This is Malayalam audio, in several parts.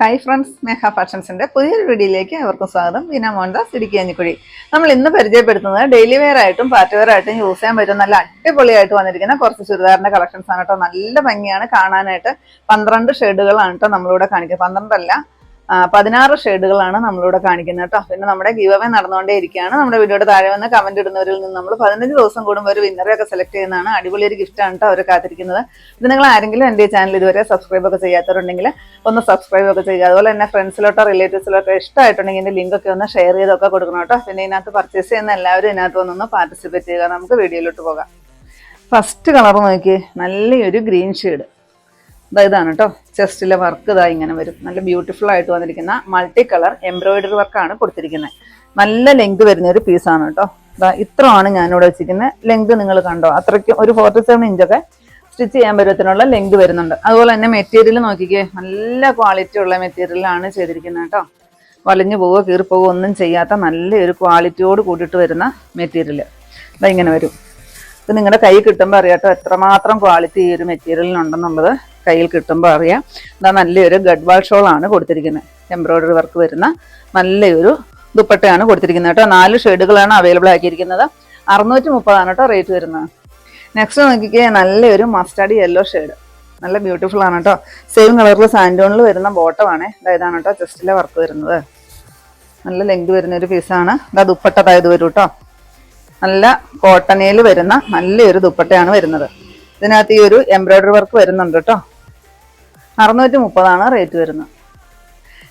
ഹായ് ഫ്രണ്ട്സ് മേഘ ഫാഷൻസിന്റെ പുതിയൊരു വീഡിയോയിലേക്ക് അവർക്കും സ്വാഗതം. വീന മോഹൻദാസ് ഇടുക്കി നമ്മൾ ഇന്ന് പരിചയപ്പെടുത്തുന്നത് ഡെയിലി വെയർ ആയിട്ടും പാർട്ടി വെയർ ആയിട്ടും യൂസ് ചെയ്യാൻ പറ്റും നല്ല അടിപൊളിയായിട്ട് വന്നിരിക്കുന്ന കുറച്ച് ചുരിദാറിന്റെ കളക്ഷൻസ് ആണ് കേട്ടോ നല്ല ഭംഗിയാണ് കാണാനായിട്ട്. പന്ത്രണ്ട് ഷെയ്ഡുകളാണ് കേട്ടോ നമ്മളിവിടെ കാണിക്കുന്നത്. പന്ത്രണ്ടല്ല പതിനാറ് ഷെയ്ഡുകളാണ് നമ്മളിവിടെ കാണിക്കുന്നത് കേട്ടോ. പിന്നെ നമ്മുടെ ഗീവ് അവേ നടന്നുകൊണ്ടേ ഇരിക്കുകയാണ് നമ്മുടെ വീഡിയോയുടെ താഴെ വന്ന് കമന്റ് ഇടുന്നവരിൽ നിന്ന് നമ്മൾ പതിനഞ്ച് ദിവസം കൂടുമ്പോൾ ഒരു വിന്നറെ ഒക്കെ സെലക്ട് ചെയ്യുന്നതാണ്. അടിപൊളി ഒരു ഗിഫ്റ്റാണ് കേട്ടോ അവർ കാത്തിരിക്കുന്നത്. ഇത് നിങ്ങൾ ആരെങ്കിലും എന്റെ ചാനൽ ഇതുവരെ സബ്സ്ക്രൈബ് ഒക്കെ ചെയ്യാത്തവരുണ്ടെങ്കിൽ ഒന്ന് സബ്സ്ക്രൈബ് ഒക്കെ ചെയ്യുക. അതുപോലെ തന്നെ ഫ്രണ്ട്സിലോട്ടോ റിലേറ്റീവ്സിലോട്ടോ ഇഷ്ടമായിട്ടുണ്ടെങ്കിൽ ഇതിന്റെ ലിങ്ക് ഒക്കെ ഒന്ന് ഷെയർ ചെയ്തൊക്കെ കൊടുക്കണം കേട്ടോ. പിന്നെ ഇതിനകത്ത് പർച്ചേസ് ചെയ്യുന്ന എല്ലാവരും ഇതിനകത്ത് വന്നൊന്ന് പാർട്ടിസിപ്പേറ്റ് ചെയ്യുക. നമുക്ക് വീഡിയോയിലോട്ട് പോകാം. ഫസ്റ്റ് കളർ നോക്കി നല്ലൊരു ഗ്രീൻ ഷെയ്ഡ് ഇതാണ് കേട്ടോ ചെസ്റ്റിലെ വർക്ക് ഇതാ ഇങ്ങനെ വരും. നല്ല ബ്യൂട്ടിഫുൾ ആയിട്ട് വന്നിരിക്കുന്ന മൾട്ടി കളർ എംബ്രോയിഡറി വർക്കാണ് കൊടുത്തിരിക്കുന്നത് നല്ല ലെങ്ത് വരുന്ന ഒരു പീസാണ് കേട്ടോ ദാ ഇത്രയാണ് ഞാനിവിടെ വെച്ചിരിക്കുന്നത് ലെങ്ത് നിങ്ങൾ കണ്ടോ? അത്രയ്ക്ക് ഒരു ഫോർട്ടി സെവൻ ഇഞ്ചൊക്കെ സ്റ്റിച്ച് ചെയ്യാൻ പറ്റത്തിനുള്ള ലെങ്ത് വരുന്നുണ്ട്. അതുപോലെ തന്നെ മെറ്റീരിയൽ നോക്കിക്കേ നല്ല ക്വാളിറ്റി ഉള്ള മെറ്റീരിയലാണ് ചെയ്തിരിക്കുന്നത് കേട്ടോ വലഞ്ഞു പോവുക കീറിപ്പോവുക ഒന്നും ചെയ്യാത്ത നല്ലൊരു ക്വാളിറ്റിയോട് കൂടിയിട്ട് വരുന്ന മെറ്റീരിയൽ ഇതാ ഇങ്ങനെ വരും. ഇത് നിങ്ങളുടെ കൈ കിട്ടുമ്പോൾ അറിയാട്ടോ എത്രമാത്രം ക്വാളിറ്റി ഈ ഒരു മെറ്റീരിയലിനുണ്ടെന്നുള്ളത് കയ്യിൽ കിട്ടുമ്പോൾ അറിയാം. ഇതാ നല്ലൊരു ഗഡ്വാൾ ഷോൾ ആണ് കൊടുത്തിരിക്കുന്നത് എംബ്രോയ്ഡറി വർക്ക് വരുന്ന നല്ലൊരു ദുപ്പട്ടയാണ് കൊടുത്തിരിക്കുന്നത് കേട്ടോ. നാല് ഷെയ്ഡുകളാണ് അവൈലബിൾ ആക്കിയിരിക്കുന്നത്. അറുന്നൂറ്റി മുപ്പതാണ് കേട്ടോ റേറ്റ് വരുന്നത്. നെക്സ്റ്റ് നോക്കിക്കേ നല്ലൊരു മസ്റ്റാർഡ് യെല്ലോ ഷെയ്ഡ്. നല്ല ബ്യൂട്ടിഫുൾ ആണ് കേട്ടോ. സെയിം കളറിൽ സാൻഡോണിൽ വരുന്ന ബോട്ടമാണ് ഇതാണ് കേട്ടോ ചെസ്റ്റിലെ വർക്ക് വരുന്നത്. നല്ല ലെങ്ത് വരുന്ന ഒരു പീസാണ്. ഇതാ ദുപ്പട്ടതായത് വരും കേട്ടോ. നല്ല കോട്ടനയിൽ വരുന്ന നല്ലൊരു ദുപ്പട്ടയാണ് വരുന്നത്. ഇതിനകത്ത് ഈ ഒരു എംബ്രോയിഡറി വർക്ക് വരുന്നുണ്ട് കേട്ടോ. അറുന്നൂറ്റി മുപ്പതാണ് റേറ്റ് വരുന്നത്.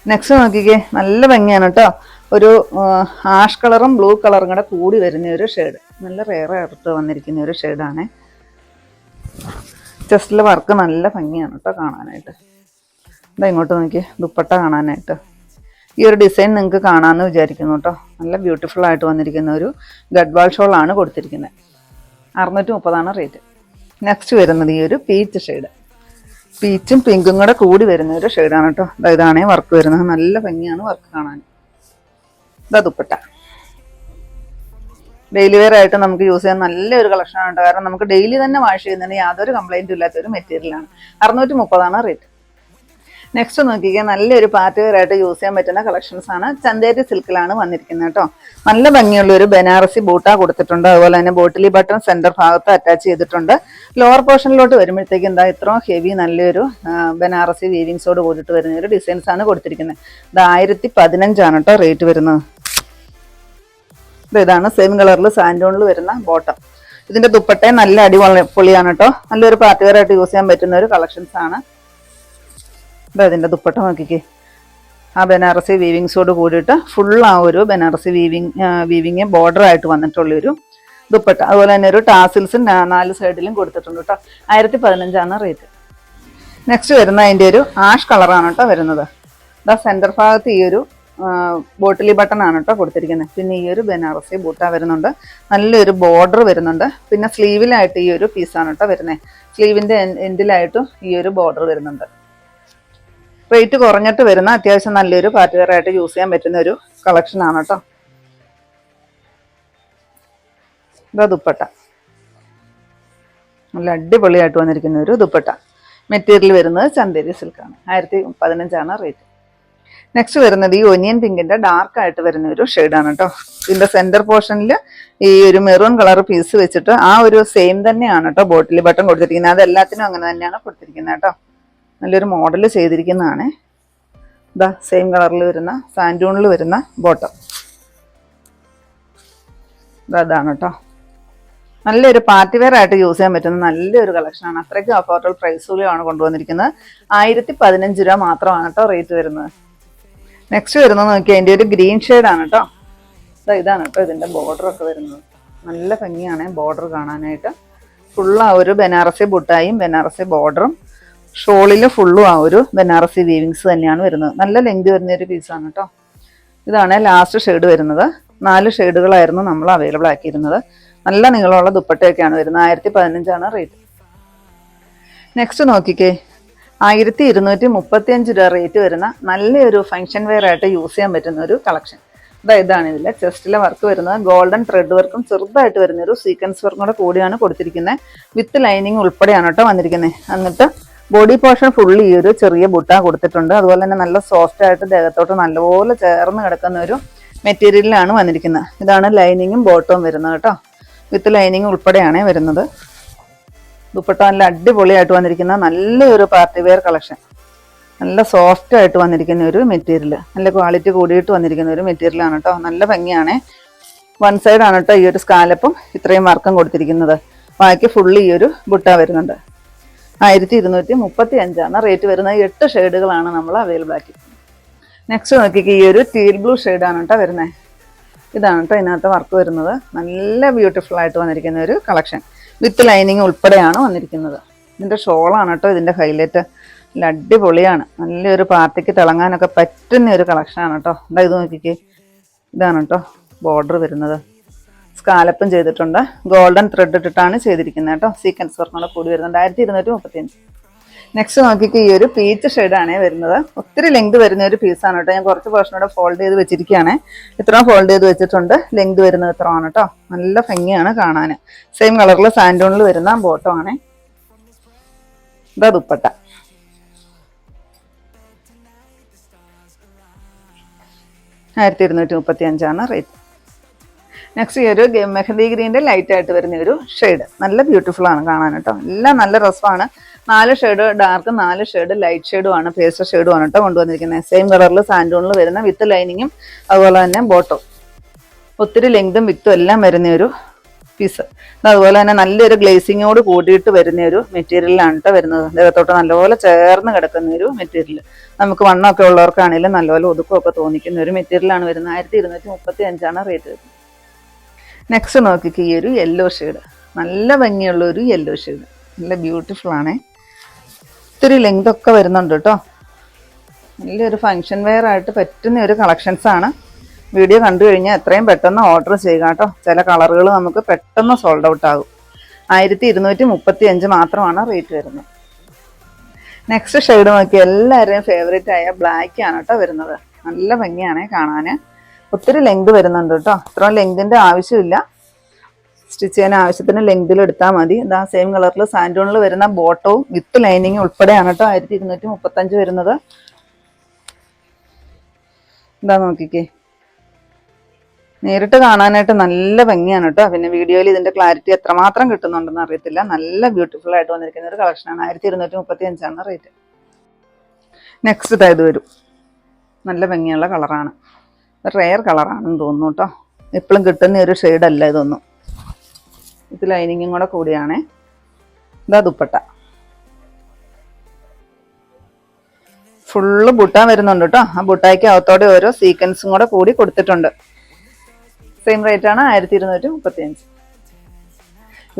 നെക്സ്റ്റ് നോക്കിക്കേ നല്ല ഭംഗിയാണ് കേട്ടോ ഒരു ആഷ് കളറും ബ്ലൂ കളറും കൂടെ കൂടി വരുന്ന ഒരു ഷെയ്ഡ് നല്ല റെയർ ആയിട്ട് വന്നിരിക്കുന്ന ഒരു ഷെയ്ഡാണ് ചെസ്റ്റിലെ വർക്ക് നല്ല ഭംഗിയാണ് കേട്ടോ കാണാനായിട്ട്. ഇതാ ഇങ്ങോട്ട് നോക്കി ദുപ്പട്ട കാണാനായിട്ട്. ഈ ഒരു ഡിസൈൻ നിങ്ങൾക്ക് കാണാമെന്ന് വിചാരിക്കുന്നു കേട്ടോ നല്ല ബ്യൂട്ടിഫുൾ ആയിട്ട് വന്നിരിക്കുന്ന ഒരു ഗഡ്വാൾ ഷോളാണ് കൊടുത്തിരിക്കുന്നത് അറുന്നൂറ്റി മുപ്പതാണ് റേറ്റ് നെക്സ്റ്റ് വരുന്നത് ഈ ഒരു പീച്ച് ഷെയ്ഡ് പീച്ചും പിങ്കും കൂടെ കൂടി വരുന്ന ഒരു ഷെയ്ഡാണ് കേട്ടോ. ഇതാണേ വർക്ക് വരുന്നത്. നല്ല ഭംഗിയാണ് വർക്ക് കാണാൻ. ഇതാ ദുപ്പട്ട. ഡെയിലി വെയർ ആയിട്ട് നമുക്ക് യൂസ് ചെയ്യാൻ നല്ലൊരു കളക്ഷനാണ് കേട്ടോ. കാരണം നമുക്ക് ഡെയിലി തന്നെ വാഷ് ചെയ്യുന്നതിന് യാതൊരു കംപ്ലൈന്റും ഇല്ലാത്ത ഒരു മെറ്റീരിയലാണ് അറുന്നൂറ്റി മുപ്പതാണ് റേറ്റ് നെക്സ്റ്റ് നോക്കിക്കുക നല്ലൊരു പാർട്ടി വെയർ ആയിട്ട് യൂസ് ചെയ്യാൻ പറ്റുന്ന കളക്ഷൻസ് ആണ്. ചന്തേരി സിൽക്കിലാണ് വന്നിരിക്കുന്നത് കേട്ടോ നല്ല ഭംഗിയുള്ള ഒരു ബനാറസി ബൂട്ടാ കൊടുത്തിട്ടുണ്ട്. അതുപോലെ തന്നെ ബോട്ടിലി ബട്ടൺ സെന്റർ ഭാഗത്ത് അറ്റാച്ച് ചെയ്തിട്ടുണ്ട്. ലോവർ പോർഷനിലോട്ട് വരുമ്പോഴത്തേക്ക് എന്താ ഇത്രയും ഹെവി നല്ലൊരു ബനാറസി വീവിങ്സോട് കൂടിയിട്ട് വരുന്ന ഒരു ഡിസൈൻസ് ആണ് കൊടുത്തിരിക്കുന്നത്. ഇത് ആയിരത്തി പതിനഞ്ചാണ് കേട്ടോ റേറ്റ് വരുന്നത്. ഇത് ഇതാണ് സെയിം കളറിൽ സാൻഡോണിൽ വരുന്ന ബോട്ടം ഇതിന്റെ ദുപ്പട്ടയും നല്ല അടിപൊളി പൊളിയാണ് കേട്ടോ നല്ലൊരു പാർട്ടി വെയർ ആയിട്ട് യൂസ് ചെയ്യാൻ പറ്റുന്ന ഒരു കളക്ഷൻസ് ആണ്. ഇത് അതിന്റെ ദുപ്പട്ട നോക്കിക്കേ. ആ ബനാറസി വീവിങ്സോട് കൂടിയിട്ട് ഫുൾ ആ ഒരു ബനാറസി വീവിങ് വീവിങ് ബോർഡർ ആയിട്ട് വന്നിട്ടുള്ളൊരു ദുപ്പട്ട. അതുപോലെ തന്നെ ഒരു ടാസിൽസും നാല് സൈഡിലും കൊടുത്തിട്ടുണ്ട് കേട്ടോ ആയിരത്തി പതിനഞ്ചാണ് റേറ്റ് നെക്സ്റ്റ് വരുന്ന അതിന്റെ ഒരു ആഷ് കളറാണ് കേട്ടോ വരുന്നത്. ഇതാ സെന്റർ ഭാഗത്ത് ഈ ഒരു ബോട്ടിലി ബട്ടൺ ആണ് കേട്ടോ കൊടുത്തിരിക്കുന്നത്. പിന്നെ ഈ ഒരു ബനാറസി ബൂട്ട വരുന്നുണ്ട്. നല്ലൊരു ബോർഡർ വരുന്നുണ്ട്. പിന്നെ സ്ലീവിലായിട്ട് ഈ ഒരു പീസാണ് കേട്ടോ വരുന്നത്. സ്ലീവിന്റെ എൻഡിലായിട്ടും ഈ ഒരു ബോർഡർ വരുന്നുണ്ട്. റേറ്റ് കുറഞ്ഞിട്ട് വരുന്ന അത്യാവശ്യം നല്ലൊരു പാർട്ടി വെയറായിട്ട് യൂസ് ചെയ്യാൻ പറ്റുന്ന ഒരു കളക്ഷൻ ആണ് കേട്ടോ ഇതാ ദുപ്പട്ട. നല്ല അടിപൊളിയായിട്ട് വന്നിരിക്കുന്ന ഒരു ദുപ്പട്ട. മെറ്റീരിയൽ വരുന്നത് ചന്തേരി സിൽക്കാണ് ആയിരത്തി പതിനഞ്ചാണ് റേറ്റ് നെക്സ്റ്റ് വരുന്നത് ഈ ഒനിയൻ പിങ്കിന്റെ ഡാർക്ക് ആയിട്ട് വരുന്ന ഒരു ഷെയ്ഡാണ് കേട്ടോ ഇതിന്റെ സെന്റർ പോർഷനിൽ ഈ ഒരു മെറൂൺ കളർ പീസ് വെച്ചിട്ട് ആ ഒരു സെയിം തന്നെയാണ് കേട്ടോ ബോട്ടിൽ ബട്ടൺ കൊടുത്തിരിക്കുന്നത്. അത് എല്ലാത്തിനും അങ്ങനെ തന്നെയാണ് കൊടുത്തിരിക്കുന്നത് കേട്ടോ നല്ലൊരു മോഡൽ ചെയ്തിരിക്കുന്നതാണ്. ഇതാ സെയിം കളറിൽ വരുന്ന സാൻഡൂണിൽ വരുന്ന ബോട്ടം ഇതാ ഇതാണ് കേട്ടോ നല്ലൊരു പാർട്ടി വെയർ ആയിട്ട് യൂസ് ചെയ്യാൻ പറ്റുന്ന നല്ലൊരു കളക്ഷനാണ് അത്രയ്ക്കും അഫോർഡബിൾ പ്രൈസിലാണ് കൊണ്ടുവന്നിരിക്കുന്നത്. ആയിരത്തി പതിനഞ്ച് രൂപ മാത്രമാണ് കേട്ടോ റേറ്റ് വരുന്നത്. നെക്സ്റ്റ് വരുന്നത് നോക്കി അതിന്റെ ഒരു ഗ്രീൻ ആണ് കേട്ടോ ഇതാണ് കേട്ടോ ഇതിന്റെ ബോർഡർ ഒക്കെ വരുന്നത്. നല്ല ഭംഗിയാണ് ബോർഡർ കാണാനായിട്ട്. ഫുള്ള് ആ ഒരു ബനാറസി ബുട്ടായും ബനാറസി ബോർഡറും ഷോളിൽ ഫുള്ളും ആ ഒരു ബനാറസി വീവിങ്സ് തന്നെയാണ് വരുന്നത്. നല്ല ലെങ്ത് വരുന്ന ഒരു പീസാണ് കേട്ടോ ഇതാണ് ലാസ്റ്റ് ഷെയ്ഡ് വരുന്നത്. നാല് ഷെയ്ഡുകളായിരുന്നു നമ്മൾ അവൈലബിൾ ആക്കിയിരുന്നത്. നല്ല നീളമുള്ള ദുപ്പട്ടയൊക്കെയാണ് വരുന്നത്. ആയിരത്തി പതിനഞ്ചാണ് റേറ്റ് നെക്സ്റ്റ് നോക്കിക്കേ. ആയിരത്തി ഇരുന്നൂറ്റി മുപ്പത്തി അഞ്ച് രൂപ റേറ്റ് വരുന്ന നല്ലൊരു ഫങ്ഷൻ വെയർ ആയിട്ട് യൂസ് ചെയ്യാൻ പറ്റുന്ന ഒരു കളക്ഷൻ അതായത് ഇതാണ് ഇതിൽ ചെസ്റ്റിലെ വർക്ക് വരുന്നത്. ഗോൾഡൻ ത്രെഡ് വർക്കും ചെറുതായിട്ട് വരുന്ന ഒരു സീക്വൻസ് വർക്കും കൂടെ കൂടിയാണ് കൊടുത്തിരിക്കുന്നത്. വിത്ത് ലൈനിങ് ഉൾപ്പെടെയാണ് കേട്ടോ വന്നിരിക്കുന്നത്. എന്നിട്ട് ബോഡി പോർഷൻ ഫുള്ള് ഈ ഒരു ചെറിയ ബുട്ട കൊടുത്തിട്ടുണ്ട്. അതുപോലെ തന്നെ നല്ല സോഫ്റ്റ് ആയിട്ട് ദേഹത്തോട്ട് നല്ലപോലെ ചേർന്ന് കിടക്കുന്ന ഒരു മെറ്റീരിയലിലാണ് വന്നിരിക്കുന്നത്. ഇതാണ് ലൈനിങ്ങും ബോട്ടവും വരുന്നത് കേട്ടോ. വിത്ത് ലൈനിങ് ഉൾപ്പെടെയാണ് വരുന്നത്. ദുപ്പട്ട നല്ല അടിപൊളിയായിട്ട് വന്നിരിക്കുന്ന നല്ലൊരു പാർട്ടി വെയർ കളക്ഷൻ. നല്ല സോഫ്റ്റ് ആയിട്ട് വന്നിരിക്കുന്ന ഒരു മെറ്റീരിയൽ നല്ല ക്വാളിറ്റി കൂടിയിട്ട് വന്നിരിക്കുന്ന ഒരു മെറ്റീരിയലാണ് കേട്ടോ. നല്ല ഭംഗിയാണ്. വൺ സൈഡാണ് കേട്ടോ ഈ ഒരു സ്കാലപ്പും ഇത്രയും വർക്കും കൊടുത്തിരിക്കുന്നത്. ബാക്കി ഫുള്ള് ഈ ഒരു ബുട്ട വരുന്നുണ്ട്. ആയിരത്തി ഇരുന്നൂറ്റി മുപ്പത്തി അഞ്ചാണ് റേറ്റ് വരുന്നത്. എട്ട് ഷെയ്ഡുകളാണ് നമ്മൾ അവൈലബിൾ ആക്കി. നെക്സ്റ്റ് നോക്കിക്ക് ഈ ഒരു ടീൽ ബ്ലൂ ഷെയ്ഡാണ് കേട്ടോ വരുന്നത് ഇതാണ് കേട്ടോ ഇതിനകത്ത് വർക്ക് വരുന്നത്. നല്ല ബ്യൂട്ടിഫുൾ ആയിട്ട് വന്നിരിക്കുന്ന ഒരു കളക്ഷൻ വിത്ത് ലൈനിങ് ഉൾപ്പെടെയാണ് വന്നിരിക്കുന്നത്. ഇതിന്റെ ഷോളാണ് കേട്ടോ ഇതിന്റെ ഹൈലൈറ്റ് നല്ല അടിപൊളിയാണ്. നല്ലൊരു പാർട്ടിക്ക് തിളങ്ങാനൊക്കെ പറ്റുന്ന ഒരു കളക്ഷനാണ് കേട്ടോ എന്താ ഇത് നോക്കിക്കേ. ഇതാണ് കേട്ടോ ബോർഡർ വരുന്നത്. സ്കാലപ്പും ചെയ്തിട്ടുണ്ട്. ഗോൾഡൻ ത്രെഡ് ഇട്ടിട്ടാണ് ചെയ്തിരിക്കുന്നത് കേട്ടോ. സീക്വൻസ് വർക്കോടെ കൂടി വരുന്നുണ്ട്. ആയിരത്തി ഇരുന്നൂറ്റി മുപ്പത്തിയഞ്ച് നെക്സ്റ്റ് നോക്കിക്ക് ഈ ഒരു പീച്ച് ഷെയ്ഡാണ് വരുന്നത്. ഒത്തിരി ലെങ്ത് വരുന്ന ഒരു പീസാണ് കേട്ടോ. ഞാൻ കുറച്ച് പോർഷൻ കൂടെ ഫോൾഡ് ചെയ്ത് വെച്ചിരിക്കുകയാണ്. ഇത്രയും ഫോൾഡ് ചെയ്ത് വെച്ചിട്ടുണ്ട്. ലെങ്ത് വരുന്നത് ഇത്രയാണ് കേട്ടോ. നല്ല ഭംഗിയാണ് കാണാൻ സെയിം കളറിൽ സാൻഡോണിൽ വരുന്ന ബോട്ടോ ആണ്. ഇതാ ദുപ്പട്ട. ആയിരത്തി ഇരുന്നൂറ്റി മുപ്പത്തി അഞ്ചാണ് റേറ്റ് നെക്സ്റ്റ് ഈ ഒരു മെഹന്തി ഗ്രീന്റെ ലൈറ്റ് ആയിട്ട് വരുന്ന ഒരു ഷെയ്ഡ് നല്ല ബ്യൂട്ടിഫുൾ ആണ് കാണാൻ കേട്ടോ. എല്ലാം നല്ല രസമാണ്. നാല് ഷെയ്ഡ് ഡാർക്ക് നാല് ഷെയ്ഡ് ലൈറ്റ് ഷെയ്ഡും ആണ് പേസ്റ്റർ ഷെയ്ഡും ആണ് കേട്ടോ കൊണ്ടുവന്നിരിക്കുന്നത്. സെയിം കളറിൽ സാൻഡൂണിൽ വരുന്ന വിത്ത് ലൈനിങ്ങും അതുപോലെ തന്നെ ബോട്ടോ ഒത്തിരി ലെങ്തും വിത്തും എല്ലാം വരുന്ന ഒരു പീസ് അതുപോലെ തന്നെ നല്ലൊരു ഗ്ലേസിങ്ങോട് കൂടിയിട്ട് വരുന്ന ഒരു മെറ്റീരിയലാണ് കേട്ടോ വരുന്നത്. ദേഹത്തോട്ട് നല്ലപോലെ ചേർന്ന് കിടക്കുന്ന ഒരു മെറ്റീരിയൽ നമുക്ക് വണ്ണമൊക്കെ ഉള്ളവർക്കാണെങ്കിലും നല്ലപോലെ ഒതുക്കമൊക്കെ തോന്നിക്കുന്ന ഒരു മെറ്റീരിയലാണ് വരുന്നത്. ആയിരത്തി ഇരുന്നൂറ്റി മുപ്പത്തി അഞ്ചാണ് റേറ്റ് വരുന്നത്. നെക്സ്റ്റ് നോക്കിക്ക് ഈ ഒരു യെല്ലോ ഷെയ്ഡ് നല്ല ഭംഗിയുള്ള ഒരു യെല്ലോ ഷെയ്ഡ് നല്ല ബ്യൂട്ടിഫുൾ ആണ്. ഒത്തിരി ലെങ്ത് ഒക്കെ വരുന്നുണ്ട് കേട്ടോ നല്ലൊരു ഫങ്ഷൻ വെയർ ആയിട്ട് പറ്റുന്ന ഒരു കളക്ഷൻസ് ആണ്. വീഡിയോ കണ്ടു കഴിഞ്ഞാൽ എത്രയും പെട്ടെന്ന് ഓർഡർ ചെയ്യുക കേട്ടോ ചില കളറുകൾ നമുക്ക് പെട്ടെന്ന് സോൾഡ് ഔട്ട് ആകും. ആയിരത്തി ഇരുന്നൂറ്റി മുപ്പത്തി അഞ്ച് മാത്രമാണ് റേറ്റ് വരുന്നത്. നെക്സ്റ്റ് ഷെയ്ഡ് നോക്കി എല്ലാവരുടെയും ഫേവറേറ്റ് ആയ ബ്ലാക്ക് ആണ് കേട്ടോ വരുന്നത്. നല്ല ഭംഗിയാണ് കാണാൻ ഒത്തിരി ലെങ്ത് വരുന്നുണ്ട് കേട്ടോ. ഇത്രയും ലെങ്തിന്റെ ആവശ്യമില്ല. സ്റ്റിച്ച് ചെയ്യാൻ ആവശ്യത്തിന് ലെങ്തിൽ എടുത്താൽ മതി. ഇതാ സെയിം കളറിൽ സാൻഡോണിൽ വരുന്ന ബോട്ടവും വിത്ത് ലൈനിങ്ങും ഉൾപ്പെടെയാണ് കേട്ടോ. ആയിരത്തി ഇരുന്നൂറ്റി മുപ്പത്തഞ്ച് വരുന്നത്. ഇതാ നോക്കിക്കേ. നേരിട്ട് കാണാനായിട്ട് നല്ല ഭംഗിയാണ് കേട്ടോ. പിന്നെ വീഡിയോയിൽ ഇതിന്റെ ക്ലാരിറ്റി എത്രമാത്രം കിട്ടുന്നുണ്ടെന്ന് അറിയത്തില്ല. നല്ല ബ്യൂട്ടിഫുൾ ആയിട്ട് വന്നിരിക്കുന്ന ഒരു കളക്ഷനാണ് ആയിരത്തി ഇരുന്നൂറ്റി മുപ്പത്തി അഞ്ചാണ് റേറ്റ് നെക്സ്റ്റ് ഇതായത് വരും. നല്ല ഭംഗിയുള്ള കളറാണ് റെയർ കളറാണെന്ന് തോന്നുന്നു കേട്ടോ. എപ്പോഴും കിട്ടുന്ന ഒരു ഷെയ്ഡല്ല ഇതൊന്നും. ഇത് ലൈനിങ്ങും കൂടെ കൂടിയാണേ. ഇതാ ദുപ്പട്ട. ഫുള്ള് ബുട്ട വരുന്നുണ്ട് കേട്ടോ. ആ ബുട്ടായ്ക്ക് അകത്തോടെ ഓരോ സീക്വൻസും കൂടെ കൂടി കൊടുത്തിട്ടുണ്ട്. സെയിം റേറ്റ് ആണ് ആയിരത്തി ഇരുന്നൂറ്റി മുപ്പത്തി അഞ്ച്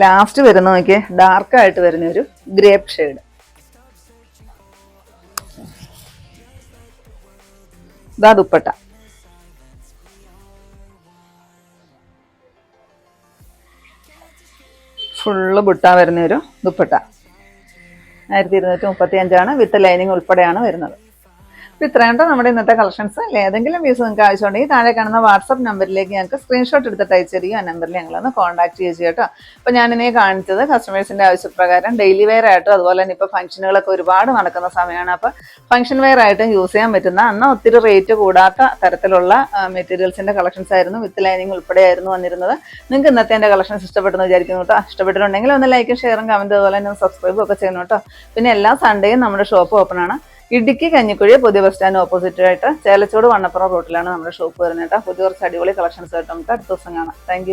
ലാസ്റ്റ് വരുന്ന നോക്കിയേ ഡാർക്ക് ആയിട്ട് വരുന്ന ഒരു ഗ്രേപ്പ് ഷെയ്ഡ് ഇതാ ദുപ്പട്ട. ഫുള്ള് ബുട്ടാൻ വരുന്ന ഒരു ദുപ്പട്ട. ആയിരത്തി ഇരുന്നൂറ്റി മുപ്പത്തി അഞ്ചാണ് വിത്ത് ലൈനിങ് ഉൾപ്പെടെയാണ് വരുന്നത്. ഇത്രയും നമ്മുടെ ഇന്നത്തെ കളക്ഷൻസ് അല്ലെ? ഏതെങ്കിലും പീസ് നിങ്ങൾക്ക് ആവശ്യമുണ്ടെങ്കിൽ താഴെ കാണുന്ന വാട്സപ്പ് നമ്പറിലേക്ക് ഞങ്ങൾക്ക് സ്ക്രീൻഷോട്ട് എടുത്തിട്ട് അയച്ചിരിക്കും ആ നമ്പറിൽ ഞങ്ങളൊന്ന് കോൺടാക്ട് ചെയ്യുക കേട്ടോ. അപ്പോൾ ഞാനിനെ കാണിച്ചത് കസ്റ്റമേഴ്സിന്റെ ആവശ്യപ്രകാരം ഡെയിലി വെയർ ആയിട്ടും അതുപോലെ തന്നെ ഇപ്പോൾ ഫംഗ്ഷനുകളൊക്കെ ഒരുപാട് നടക്കുന്ന സമയമാണ്. അപ്പോൾ ഫംഗ്ഷൻ വെയർ ആയിട്ടും യൂസ് ചെയ്യാൻ പറ്റുന്ന അന്ന് ഒത്തിരി റേറ്റ് കൂടാത്ത തരത്തിലുള്ള മെറ്റീരിയൽസിന്റെ കളക്ഷൻസ് ആയിരുന്നു വിത്ത് ലൈനിങ് ഉൾപ്പെടെയായിരുന്നു വന്നിരുന്നത്. നിങ്ങൾക്ക് ഇന്നത്തെ എന്റെ കളക്ഷൻസ് ഇഷ്ടപ്പെട്ടെന്ന് വിചാരിക്കുന്നു കേട്ടോ. ഇഷ്ടപ്പെട്ടിട്ടുണ്ടെങ്കിൽ ഒന്ന് ലൈക്കും ഷെയറും കമന്റ് അതുപോലെ തന്നെ സബ്സ്ക്രൈബും ഒക്കെ ചെയ്യണം കേട്ടോ. പിന്നെ എല്ലാ സൺഡേയും നമ്മുടെ ഷോപ്പ് ഓപ്പൺ ആണ്. ഇടുക്കി കഞ്ഞിക്കുഴി പുതിയ ബസ് സ്റ്റാൻഡ് ഓപ്പോസിറ്റ് ആയിട്ട് ചേലച്ചോട് വണ്ണപ്പുറം റൂട്ടിലാണ് നമ്മുടെ ഷോപ്പ് വരുന്നത് കേട്ടോ. പുതിയ കുറച്ച് അടിപൊളി കളക്ഷൻസ് ആയിട്ട് നമുക്ക് അടുത്ത ദിവസം കാണാം. താങ്ക്